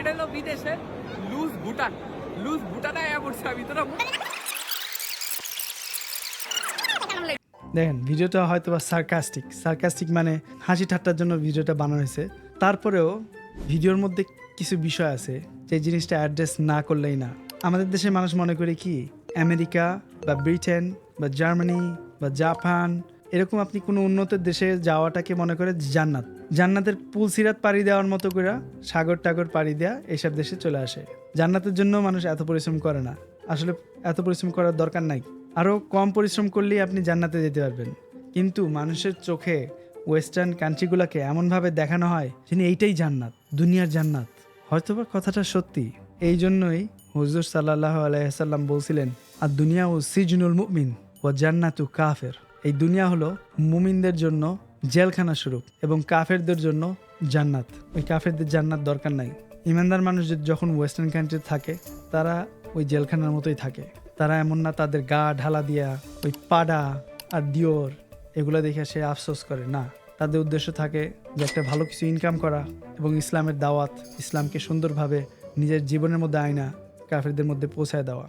এটা হলো বিদেশে লুজ ভুটান। লুজ ভুটানে আমি দেখেন, ভিডিওটা হয়তো বা সার্কাস্টিক সার্কাস্টিক মানে হাসি ঠাট্টার জন্য ভিডিওটা বানানো হয়েছে। তারপরেও ভিডিওর মধ্যে কিছু বিষয় আছে যে জিনিসটা অ্যাড্রেস না করলেই না। আমাদের দেশের মানুষ মনে করে কি, আমেরিকা বা ব্রিটেন বা জার্মানি বা জাপান, এরকম আপনি কোনো উন্নত দেশে যাওয়াটাকে মনে করে জান্নাত। জান্নাতের পুল সিরাত পাড়ি দেওয়ার মতো করে সাগর টাগর পাড়ি দেওয়া এইসব দেশে চলে আসে। জান্নাতের জন্য মানুষ এত পরিশ্রম করে না। আসলে এত পরিশ্রম করার দরকার নাই। আরও কম পরিশ্রম করলেই আপনি জান্নাতে যেতে পারবেন। কিন্তু মানুষের চোখে ওয়েস্টার্ন কান্ট্রিগুলোকে এমনভাবে দেখানো হয় যিনি এইটাই জান্নাত, দুনিয়ার জান্নাত। হয়তোবা কথাটা সত্যি। এই জন্যই হুজুর সাল্লাহ আলাইসাল্লাম বলছিলেন আর দুনিয়া ও সিজনুল মুমিন ও জান্নাতু কাফের। এই দুনিয়া হলো মুমিনদের জন্য জেলখানা স্বরূপ এবং কাফেরদের জন্য জান্নাত। ওই কাফেরদের জান্নাত দরকার নাই। ইমানদার মানুষ যখন ওয়েস্টার্ন কান্ট্রি থাকে, তারা ওই জেলখানার মতোই থাকে। তারা এমন না তাদের গা ঢালা দিয়া ওই পাডা আর দিওর এগুলো দেখে সে আফসোস করে, না। তাদের উদ্দেশ্য থাকে যে একটা ভালো কিছু ইনকাম করা এবং ইসলামের দাওয়াত ইসলামকে সুন্দরভাবে নিজের জীবনের মধ্যে আয়না কাফেরদের মধ্যে পৌঁছায় দেওয়া।